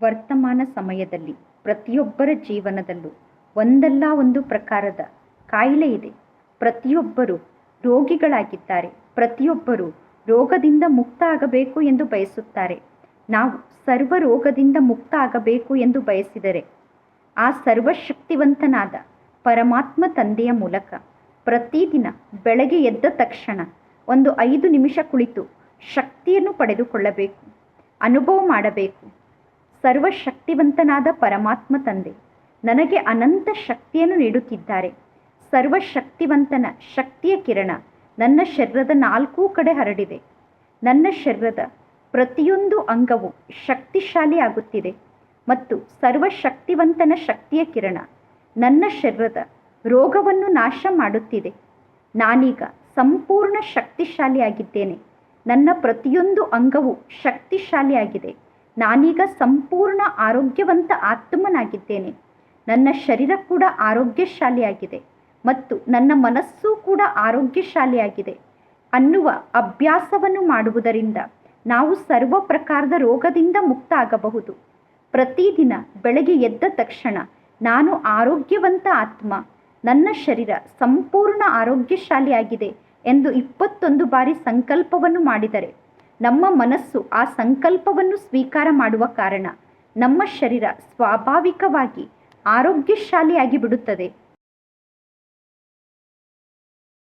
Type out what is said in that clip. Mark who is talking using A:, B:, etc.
A: ವರ್ತಮಾನ ಸಮಯದಲ್ಲಿ, ಪ್ರತಿಯೊಬ್ಬರ ಜೀವನದಲ್ಲೂ ಒಂದಲ್ಲ ಒಂದು ಪ್ರಕಾರದ ಕಾಯಿಲೆ ಇದೆ. ಪ್ರತಿಯೊಬ್ಬರು ರೋಗಿಗಳಾಗಿದ್ದಾರೆ. ಪ್ರತಿಯೊಬ್ಬರು ರೋಗದಿಂದ ಮುಕ್ತ ಆಗಬೇಕು ಎಂದು ಬಯಸುತ್ತಾರೆ. ನಾವು ಸರ್ವ ರೋಗದಿಂದ ಮುಕ್ತ ಆಗಬೇಕು ಎಂದು ಬಯಸಿದರೆ, ಆ ಸರ್ವಶಕ್ತಿವಂತನಾದ ಪರಮಾತ್ಮ ತಂದೆಯ ಮೂಲಕ ಪ್ರತಿದಿನ ಬೆಳಗ್ಗೆ ಎದ್ದ ತಕ್ಷಣ ಒಂದು ಐದು ನಿಮಿಷ ಕುಳಿತು ಶಕ್ತಿಯನ್ನು ಪಡೆದುಕೊಳ್ಳಬೇಕು, ಅನುಭವ ಮಾಡಬೇಕು. ಸರ್ವಶಕ್ತಿವಂತನಾದ ಪರಮಾತ್ಮ ತಂದೆ, ನನಗೆ ಅನಂತ ಶಕ್ತಿಯನ್ನು ನೀಡುತ್ತಿದ್ದಾರೆ. ಸರ್ವಶಕ್ತಿವಂತನ ಶಕ್ತಿಯ ಕಿರಣ ನನ್ನ ಶರೀರದ ನಾಲ್ಕೂ ಕಡೆ ಹರಡಿದೆ. ನನ್ನ ಶರೀರದ ಪ್ರತಿಯೊಂದು ಅಂಗವು ಶಕ್ತಿಶಾಲಿ ಆಗುತ್ತಿದೆ ಮತ್ತು ಸರ್ವಶಕ್ತಿವಂತನ ಶಕ್ತಿಯ ಕಿರಣ ನನ್ನ ಶರೀರದ ರೋಗವನ್ನು ನಾಶ ಮಾಡುತ್ತಿದೆ. ನಾನೀಗ ಸಂಪೂರ್ಣ ಶಕ್ತಿಶಾಲಿಯಾಗಿದ್ದೇನೆ. ನನ್ನ ಪ್ರತಿಯೊಂದು ಅಂಗವು ಶಕ್ತಿಶಾಲಿಯಾಗಿದೆ. ನಾನೀಗ ಸಂಪೂರ್ಣ ಆರೋಗ್ಯವಂತ ಆತ್ಮನಾಗಿದ್ದೇನೆ. ನನ್ನ ಶರೀರ ಕೂಡ ಆರೋಗ್ಯಶಾಲಿಯಾಗಿದೆ ಮತ್ತು ನನ್ನ ಮನಸ್ಸು ಕೂಡ ಆರೋಗ್ಯಶಾಲಿಯಾಗಿದೆ. ಅನ್ನುವ ಅಭ್ಯಾಸವನ್ನು ಮಾಡುವುದರಿಂದ ನಾವು ಸರ್ವ ಪ್ರಕಾರದ ರೋಗದಿಂದ ಮುಕ್ತ ಆಗಬಹುದು ಪ್ರತಿದಿನ ಬೆಳಗ್ಗೆ ಎದ್ದ ತಕ್ಷಣ ನಾನು ಆರೋಗ್ಯವಂತ ಆತ್ಮ, ನನ್ನ ಶರೀರ ಸಂಪೂರ್ಣ ಆರೋಗ್ಯಶಾಲಿಯಾಗಿದೆ ಎಂದು ಇಪ್ಪತ್ತೊಂದು ಬಾರಿ ಸಂಕಲ್ಪವನ್ನು ಮಾಡಿದರೆ ನಮ್ಮ ಮನಸ್ಸು ಆ ಸಂಕಲ್ಪವನ್ನು ಸ್ವೀಕಾರ ಮಾಡುವ ಕಾರಣ ನಮ್ಮ ಶರೀರ ಸ್ವಾಭಾವಿಕವಾಗಿ ಆರೋಗ್ಯಶಾಲಿಯಾಗಿ ಬಿಡುತ್ತದೆ.